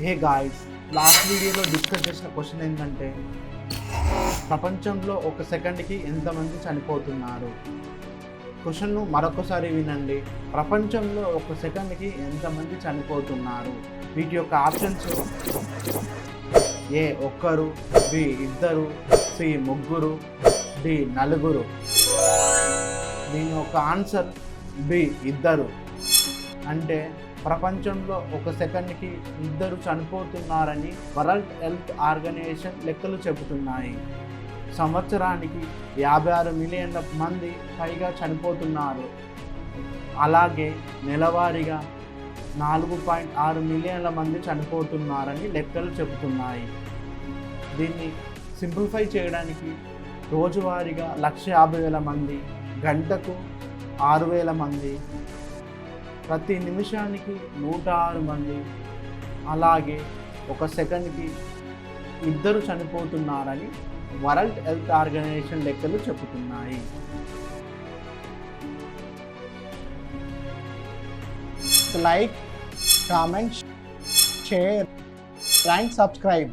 హే guys last వీడియోలో discuss చేసిన question ఏంటంటే ప్రపంచంలో ఒక సెకండ్కి ఎంతమంది చనిపోతున్నారు? క్వశ్చన్ను మరొకసారి వినండి. ప్రపంచంలో ఒక సెకండ్కి ఎంతమంది చనిపోతున్నారు? వీటి యొక్క ఆప్షన్స్ ఏ ఒక్కరు బి ఇద్దరు సి ముగ్గురు డి నలుగురు. దీని యొక్క ఆన్సర్ బి ఇద్దరు. అంటే ప్రపంచంలో ఒక సెకండ్కి ఇద్దరు చనిపోతున్నారని వరల్డ్ హెల్త్ ఆర్గనైజేషన్ లెక్కలు చెబుతున్నాయి. సంవత్సరానికి యాభై ఆరు మిలియన్ల మంది పైగా చనిపోతున్నారు. అలాగే నెలవారీగా నాలుగు పాయింట్ ఆరు మిలియన్ల మంది చనిపోతున్నారని లెక్కలు చెబుతున్నాయి. దీన్ని సింప్లిఫై చేయడానికి రోజువారీగా లక్ష యాభై వేల మంది గంటకు ఆరు వేల మంది ప్రతి నిమిషానికి నూట ఆరు మంది అలాగే ఒక సెకండ్కి ఇద్దరు చనిపోతున్నారని వరల్డ్ హెల్త్ ఆర్గనైజేషన్ లెక్కలు చెబుతున్నాయి. Like comment share and subscribe.